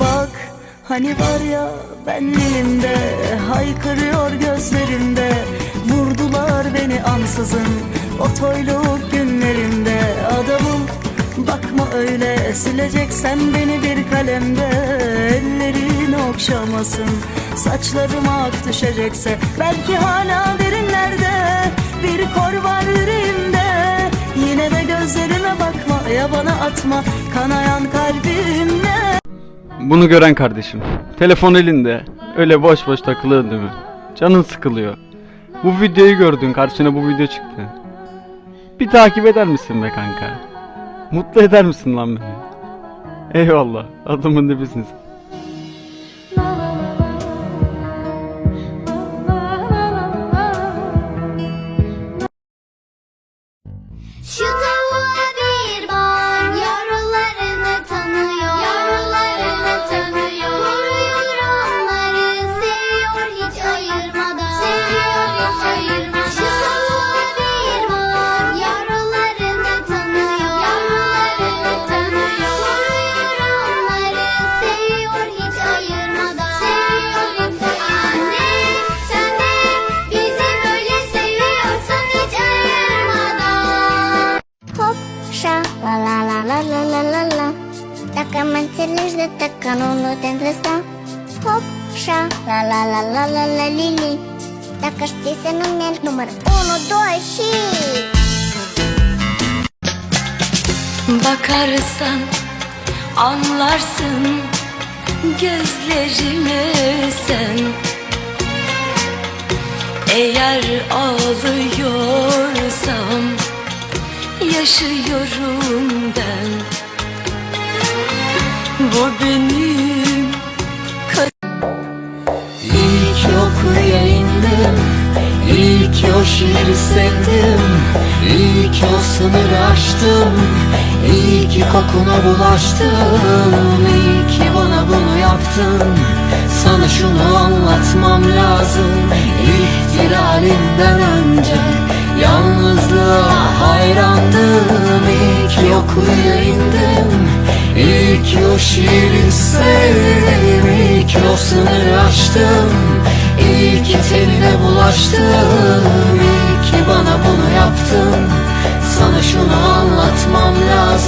Bak hani var ya ben dilimde Haykırıyor gözlerimde Vurdular beni ansızın O toyluk günlerimde Adamım bakma öyle Sileceksen beni bir kalemde. Ellerin okşamasın Saçlarıma ak düşecekse. Belki hala derinlerde Bir kor var yüreğimde. Yine de gözlerime bakma Ya bana atma Kanayan kalbimle Bunu gören kardeşim. Telefon elinde. Öyle boş boş takılıyor değil mi? Canın sıkılıyor. Bu videoyu gördün karşına bu video çıktı. Bir takip eder misin be kanka? Mutlu eder misin lan beni? Eyvallah. Adımın dibisin. Şu La la la la la la la la Dacă mă înțelegi de tăcă, nu, nu te îndrăsa Hop, șa, la la la la la la lili Dacă știi să nu mergi număr 1, 2 și... Bakarsan anlarsın gözlerimi sen Eğer ağlıyorsam yaşıyorum Bu benim İyi ki okuya indim ki o şiiri sevdim ki o sınırı aştım İyi kokuna bulaştım İyi bana bunu yaptın. Sana şunu anlatmam lazım İhtilalinden önce Yalnızlığa hayrandım Belki o şiir hislerimi ki o sınırı aştım. İyi ki tenine bulaştım İyi ki bana bunu yaptın. Sana şunu anlatmam lazım.